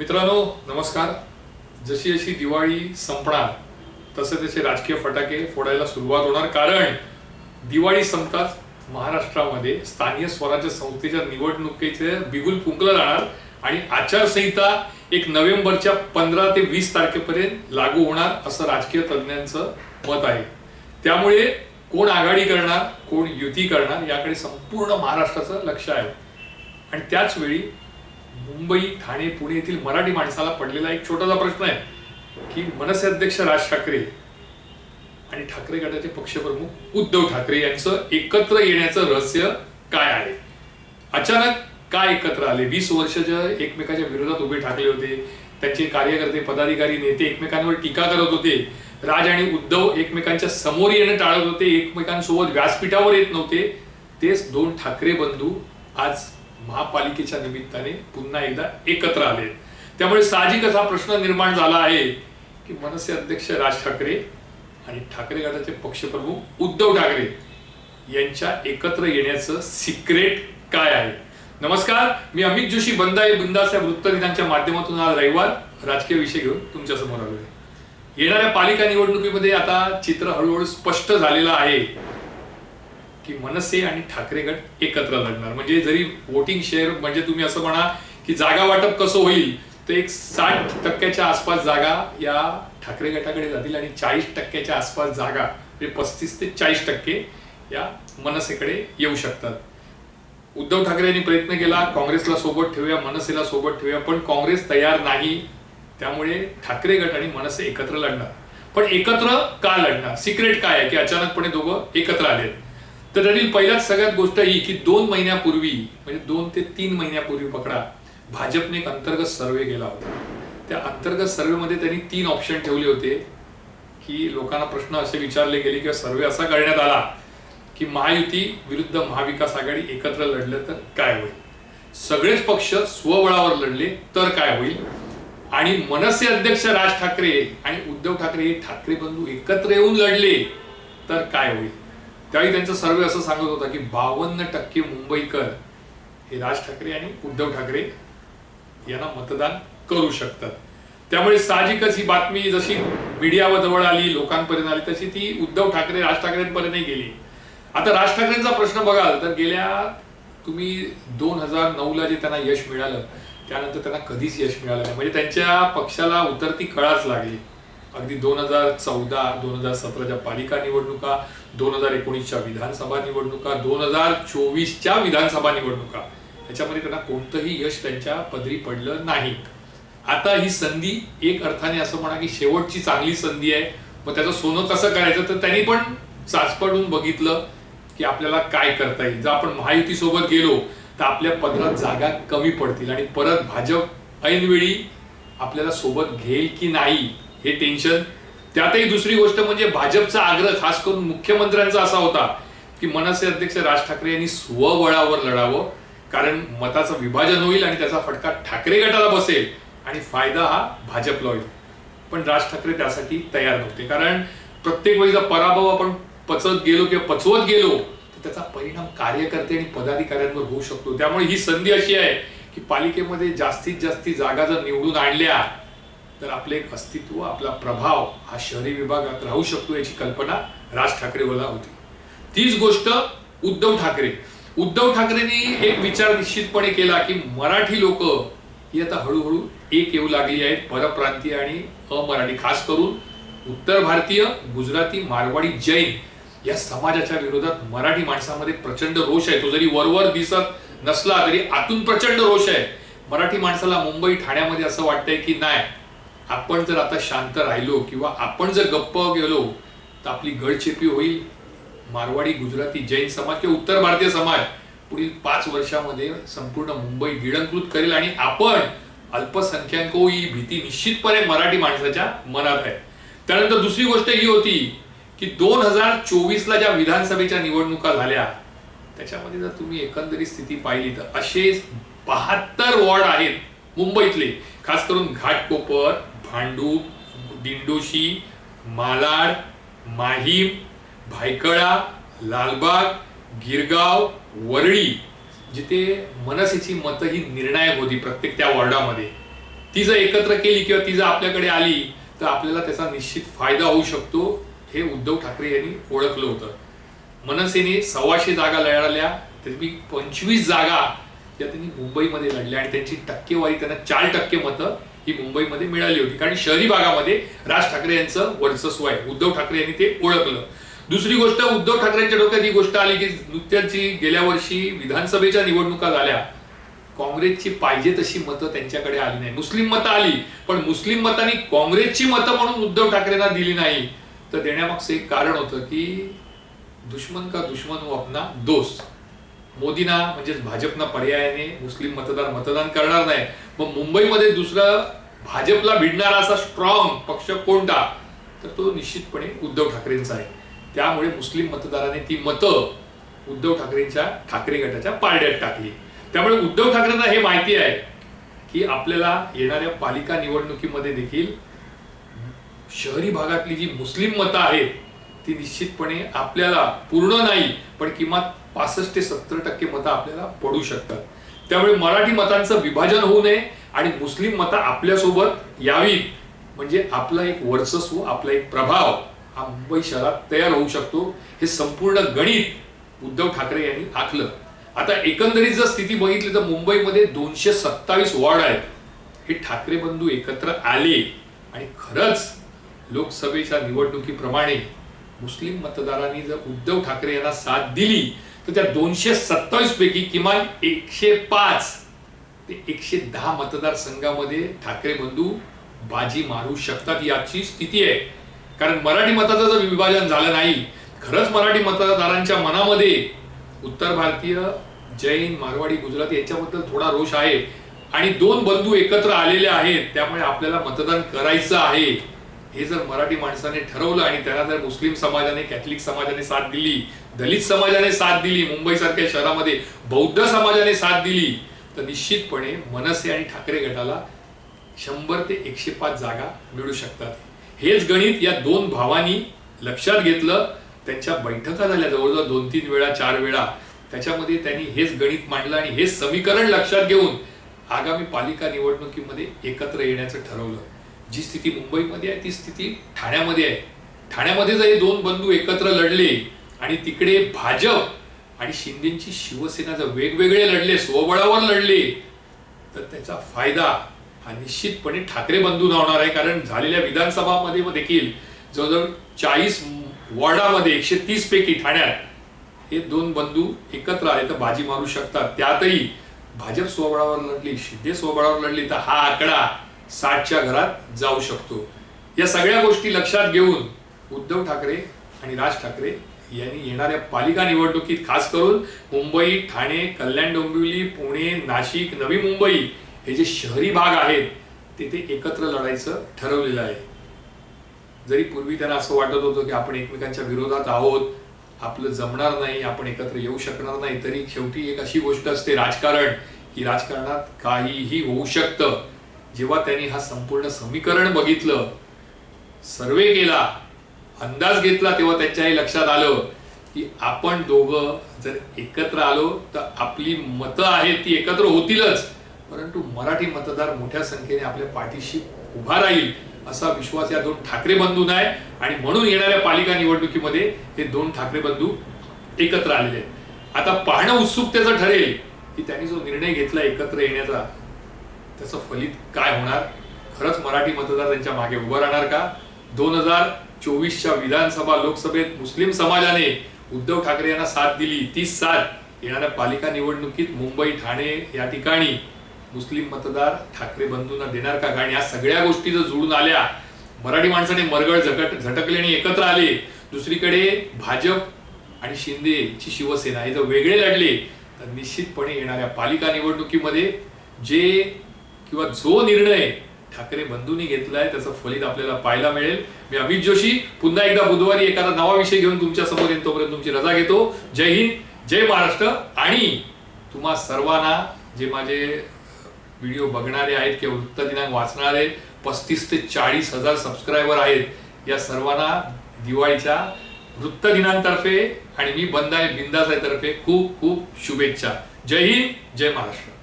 मित्रांनो नमस्कार. जशी जशी दिवाळी संपणार तसे तसे राजकीय फटाके फोडायला सुरुवात होणार कारण दिवाळी संपताच महाराष्ट्रामध्ये स्थानीय स्वराज्य संस्थेच्या निवडणुकीचे बिगुल फुंकलं जाणार आणि आचारसंहिता एक नोव्हेंबरच्या पंधरा ते वीस तारखेपर्यंत लागू होणार असं राजकीय तज्ज्ञांचं मत आहे. त्यामुळे कोण आघाडी करणार कोण युती करणार याकडे संपूर्ण महाराष्ट्राचं लक्ष आहे. आणि त्याच वेळी मुंबई ठाणे पुणे येथील मराठी माणसाला पडलेला एक छोटासा प्रश्न आहे की मनसे अध्यक्ष राज ठाकरे आणि ठाकरे गटाचे पक्षप्रमुख उद्धव ठाकरे यांचं एकत्र येण्याचं रहस्य काय आहे? अचानक काय एकत्र आले? वीस वर्षाच्या एकमेकाच्या विरोधात उभे ठाकले होते. त्यांचे कार्यकर्ते पदाधिकारी नेते एकमेकांवर टीका करत होते. राज आणि उद्धव एकमेकांच्या समोर येणं टाळत होते. एकमेकांसोबत व्यासपीठावर येत नव्हते. तेच दोन ठाकरे बंधू आज महापालिकेच्या निमित्ताने पुन्हा एकदा एकत्र आले. त्यामुळे साहजिकच हा प्रश्न निर्माण झाला आहे की मनसे अध्यक्ष राज ठाकरे आणि ठाकरे गटाचे पक्षप्रमुख उद्धव ठाकरे यांच्या एकत्र येण्याचं सिक्रेट काय आहे? नमस्कार मी अमित जोशी बंदाये बिंदास या वृत्तनिधानच्या माध्यमातून आज रविवार राजकीय विषय घेऊन तुमच्यासमोर आलो आहे येणाऱ्या पालिका निवडणुकीमध्ये आता चित्र हळूहळू स्पष्ट झालेलं आहे. की मनसे आणि ठाकरे गट एकत्र लढणार. म्हणजे जरी वोटिंग शेअर म्हणजे तुम्ही असं म्हणा की जागा वाटप कसं होईल तर एक साठ टक्क्याच्या आसपास जागा या ठाकरे गटाकडे जातील आणि चाळीस टक्क्याच्या आसपास जागा म्हणजे पस्तीस ते चाळीस टक्के या मनसेकडे येऊ शकतात. उद्धव ठाकरे यांनी प्रयत्न केला काँग्रेसला सोबत ठेवूया मनसेला सोबत ठेवूया पण काँग्रेस तयार नाही. त्यामुळे ठाकरे गट आणि मनसे एकत्र लढणार. पण एकत्र का लढणार? सिक्रेट काय आहे की अचानकपणे दोघं एकत्र आलेत? तर त्यातील पहिल्याच सगळ्यात गोष्ट ही की दोन महिन्यापूर्वी म्हणजे दोन ते तीन महिन्यापूर्वी पकडा भाजपने एक अंतर्गत सर्वे केला होता. त्या अंतर्गत सर्वेमध्ये त्यांनी तीन ऑप्शन ठेवले होते की लोकांना प्रश्न असे विचारले गेले किंवा सर्वे असा करण्यात आला की महायुती विरुद्ध महाविकास आघाडी एकत्र लढलं तर काय होईल? सगळेच पक्ष स्वबळावर लढले तर काय होईल? आणि मनसे अध्यक्ष राज ठाकरे आणि उद्धव ठाकरे हे ठाकरे बंधू एकत्र येऊन लढले तर काय होईल? त्यावेळी त्यांचा सर्वे असं सांगत होता की बावन्न टक्के मुंबईकर हे राज ठाकरे आणि उद्धव ठाकरे यांना मतदान करू शकतात. त्यामुळे साहजिकच ही बातमी जशी मीडियावर जवळ आली लोकांपर्यंत आली तशी ती उद्धव ठाकरे राज ठाकरेंपर्यंतही गेली. आता राज ठाकरेंचा प्रश्न बघाल तर गेल्या तुम्ही दोन हजार नऊला जे त्यांना यश मिळालं त्यानंतर त्यांना कधीच यश मिळालं नाही. म्हणजे त्यांच्या पक्षाला उतरती कळाच लागली. अगदी दोन हजार चौदा दोन हजार सतराच्या पालिका निवडणुका दोन हजार एकोणीसच्या विधानसभा निवडणुका दोन हजार चोवीसच्या विधानसभा निवडणुका. याच्यामध्ये त्यांना कोणतंही यश त्यांच्या पदरी पडलं नाही. आता ही संधी एक अर्थाने असं म्हणा की शेवटची चांगली संधी आहे. मग त्याचं सोनं कसं करायचं? तर त्यांनी पण चाचपडून बघितलं की आपल्याला काय करता येईल. जर आपण महायुती सोबत गेलो तर आपल्या पदरात जागा कमी पडतील आणि परत भाजप ऐनवेळी आपल्याला सोबत घेईल की नाही? हे टेन्शन त्यातही दुसरी गोष्ट म्हणजे भाजपचा आग्रह खास करून मुख्यमंत्र्यांचा असा होता की मनसे अध्यक्ष राज ठाकरे यांनी स्वबळावर लढावं कारण मताचं विभाजन होईल आणि त्याचा फटका ठाकरे गटाला बसेल आणि फायदा हा भाजपला होईल. पण राज ठाकरे त्यासाठी तयार नव्हते. कारण प्रत्येक वेळीचा पराभव आपण पचत गेलो किंवा पचवत गेलो तर त्याचा परिणाम कार्यकर्ते आणि पदाधिकाऱ्यांवर होऊ शकतो. त्यामुळे ही संधी अशी आहे की पालिकेमध्ये जास्तीत जास्त जागा जर निवडून आणल्या तर आपले एक अस्तित्व आपला प्रभाव हा शहरी विभागात राहू शकतो याची कल्पना राज ठाकरेला होती. तीच गोष्ट उद्धव ठाकरे. उद्धव ठाकरेंनी एक विचार निश्चितपणे केला की मराठी लोक ही आता हळूहळू एक येऊ लागली आहेत परप्रांतीय आणि अमराठी. खास करून उत्तर भारतीय गुजराती मारवाडी जैन या समाजाच्या विरोधात मराठी माणसामध्ये प्रचंड रोष आहे. तो जरी वरवर दिसत नसला तरी आतून प्रचंड रोष आहे. मराठी माणसाला मुंबई ठाण्यामध्ये असं वाटतंय की नाही आपण जर आता शांत राहिलो किंवा आपण जर गप्प गेलो तर आपली गळचेपी होईल. मारवाडी गुजराती जैन समाज किंवा उत्तर भारतीय समाज पुढील पाच वर्षामध्ये संपूर्ण मुंबई गिळंकृत करेल आणि आपण अल्पसंख्याक ही भीती निश्चितपणे मराठी माणसाच्या मनात आहे. त्यानंतर दुसरी गोष्ट ही होती की दोन हजार चोवीसला ज्या विधानसभेच्या निवडणुका झाल्या त्याच्यामध्ये जर तुम्ही एकंदरीत स्थिती पाहिली तर असे बहात्तर वॉर्ड आहेत मुंबईतले. खास करून घाटकोपर भांडूप दिंडोशी मालाड माहीम भायकळा लालबाग गिरगाव वरळी जिथे मनसेची मतं ही निर्णायक होती प्रत्येक त्या वॉर्डामध्ये. ती जर एकत्र केली किंवा ती जर आपल्याकडे आली तर आपल्याला त्याचा निश्चित फायदा होऊ शकतो हे उद्धव ठाकरे यांनी ओळखलं होतं. मनसेने सव्वाशे जागा लढल्या तरी पंचवीस जागा त्या त्यांनी मुंबईमध्ये लढल्या आणि त्यांची टक्केवारी त्यांना चार टक्के मतं ही मुंबईमध्ये मिळाली होती. कारण शहरी भागामध्ये राज ठाकरे यांचं वर्चस्व आहे. उद्धव ठाकरे यांनी ते ओळखलं. दुसरी गोष्ट उद्धव ठाकरेंच्या डोक्यात ही गोष्ट आली की नुकत्याची गेल्या वर्षी विधानसभेच्या निवडणुका झाल्या. काँग्रेसची पाहिजे तशी मतं त्यांच्याकडे आली नाही. मुस्लिम मतं आली पण मुस्लिम मतांनी काँग्रेसची मतं म्हणून उद्धव ठाकरेंना दिली नाही. तर देण्यामागचं एक कारण होतं की दुश्मन का दुश्मन हो अपना दोस्त. मोदींना म्हणजेच भाजपना पर्यायाने मुस्लिम मतदार मतदान करणार नाही. मग मुंबईमध्ये दुसरं भाजपला भिडणारा असा स्ट्रॉंग पक्ष कोणता? तर तो निश्चितपणे उद्धव ठाकरेंचा आहे. त्यामुळे मुस्लिम मतदाराने ती मतं उद्धव ठाकरेंच्या ठाकरे गटाच्या पारड्यात टाकली. त्यामुळे उद्धव ठाकरेंना हे माहिती आहे की आपल्याला येणाऱ्या पालिका निवडणुकीमध्ये देखील शहरी भागातली जी मुस्लिम मतं आहेत ती निश्चितपणे आपल्याला पूर्ण नाही पण किमान पासष्ट ते सत्तर टक्के मतं आपल्याला पडू शकतात. त्यामुळे मराठी मतांचं विभाजन होऊ नये आणि मुस्लिम मतं आपल्यासोबत यावीत. म्हणजे आपला एक वर्चस्व आपला एक प्रभाव हा मुंबई शहरात तयार होऊ शकतो. हे संपूर्ण गणित उद्धव ठाकरे यांनी आखलं. आता एकंदरीत जर स्थिती बघितली तर मुंबईमध्ये दोनशे सत्तावीस वॉर्ड आहेत. हे ठाकरे बंधू एकत्र आले आणि खरंच लोकसभेच्या निवडणुकीप्रमाणे मुस्लिम मतदारांनी जर उद्धव ठाकरे यांना साथ दिली तर त्या दोनशे सत्तावीस पैकी किमान एकशे पाच ते एकशे दहा मतदारसंघामध्ये ठाकरे बंधू बाजी मारू शकतात याची स्थिती आहे. कारण मराठी मताचं जर विभाजन झालं नाही खरंच मराठी मतदारांच्या मनामध्ये उत्तर भारतीय जैन मारवाडी गुजराती याच्याबद्दल थोडा रोष आहे. आणि दोन बंधू एकत्र आलेले आहेत त्यामुळे आपल्याला मतदान करायचं आहे. हे जर मराठी माणसाने ठरवलं आणि त्याला जर मुस्लिम समाजाने कॅथलिक समाजाने साथ दिली दलित समाजाने साथ दिली मुंबई सारख्या शहरामध्ये बौद्ध समाजाने साथ दिली तर निश्चितपणे मनसे आणि ठाकरे गटाला शंभर ते एकशे पाच जागा मिळू शकतात. हेच गणित या दोन भावांनी लक्षात घेतलं. त्यांच्या बैठका झाल्या जवळजवळ दोन तीन वेळा चार वेळा. त्याच्यामध्ये त्यांनी हेच गणित मांडलं आणि हेच समीकरण लक्षात घेऊन आगामी पालिका निवडणुकीमध्ये एकत्र येण्याचं ठरवलं. जी स्थिती मुंबईमध्ये आहे ती स्थिती ठाण्यामध्ये आहे. ठाण्यामध्ये जर हे दोन बंधू एकत्र लढले आणि तिकडे भाजप आणि शिंदेची शिवसेना जर वेगवेगळे लढले स्वबळावर लढले तर त्याचा फायदा हा निश्चितपणे ठाकरे बंधूंना होणार आहे. कारण झालेल्या विधानसभामध्ये देखील जवळजवळ चाळीस वॉर्डामध्ये एकशे तीस पैकी ठाण्यात हे दोन बंधू एकत्र आले तर बाजी मारू शकतात. त्यातही भाजप स्वबळावर लढली शिंदे स्वबळावर लढली तर हा आकडा साठच्या घरात जाऊ शकतो. या सगळ्या गोष्टी लक्षात घेऊन उद्धव ठाकरे आणि राज ठाकरे यांनी येणाऱ्या पालिका निवडणुकीत खास करून मुंबई ठाणे कल्याण डोंबिवली पुणे नाशिक नवी मुंबई हे जे शहरी भाग आहेत तिथे एकत्र लढायचं ठरवलेलं आहे. जरी पूर्वी त्यांना असं वाटत होतं की आपण एकमेकांच्या विरोधात आहोत आपलं जमणार नाही आपण एकत्र येऊ शकणार नाही तरी शेवटी एक अशी गोष्ट असते राजकारण की राजकारणात काहीही होऊ शकतं. जेव्हा त्यांनी हा संपूर्ण समीकरण बघितलं सर्वे केला अंदाज घेतला तेव्हा त्यांच्याही लक्षात आलं की आपण दोघं जर एकत्र आलो तर आपली मतं आहेत ती एकत्र होतीलच. परंतु मराठी मतदार मोठ्या संख्येने आपल्या पाठीशी उभा राहील असा विश्वास या दोन ठाकरे बंधूंना आहे. आणि म्हणून येणाऱ्या पालिका निवडणुकीमध्ये हे दोन ठाकरे बंधू एकत्र आलेले आहेत. आता पाहणं उत्सुकतेचं ठरेल की त्यांनी जो निर्णय घेतला एकत्र येण्याचा त्याचं फलित काय होणार? खरंच मराठी मतदार त्यांच्या मागे उभं राहणार का? दोन हजार चोवीसच्या विधानसभा लोकसभेत मुस्लिम समाजाने उद्धव ठाकरे यांना साथ दिली ती साथ येणाऱ्या पालिका निवडणुकीत मुंबई ठाणे या ठिकाणी मुस्लिम मतदार ठाकरे बंधूंना देणार का? कारण या सगळ्या गोष्टी जर जुळून आल्या मराठी माणसाने मरगळ झकट झटकले आणि एकत्र आले दुसरीकडे भाजप आणि शिंदेची शिवसेना हे जर वेगळे लढले तर निश्चितपणे येणाऱ्या पालिका निवडणुकीमध्ये जे किंवा जो निर्णय ठाकरे बंधूंनी घेतलाय त्याचं फलित आपल्याला पाहायला मिळेल. मी अमित जोशी पुन्हा एकदा बुधवारी एखादा नवा विषय घेऊन तुमच्यासमोर येईल तोपर्यंत तुमची रजा घेतो. जय हिंद जय महाराष्ट्र. आणि तुम्हा सर्वांना जे माझे व्हिडिओ बघणारे आहेत किंवा वृत्त दिनांक वाचणारे पस्तीस ते चाळीस हजार सबस्क्रायबर आहेत या सर्वांना दिवाळीच्या वृत्त दिनांतर्फे आणि मी बंदा बिंदास आहे तर्फे खूप खूप शुभेच्छा. जय हिंद जय महाराष्ट्र.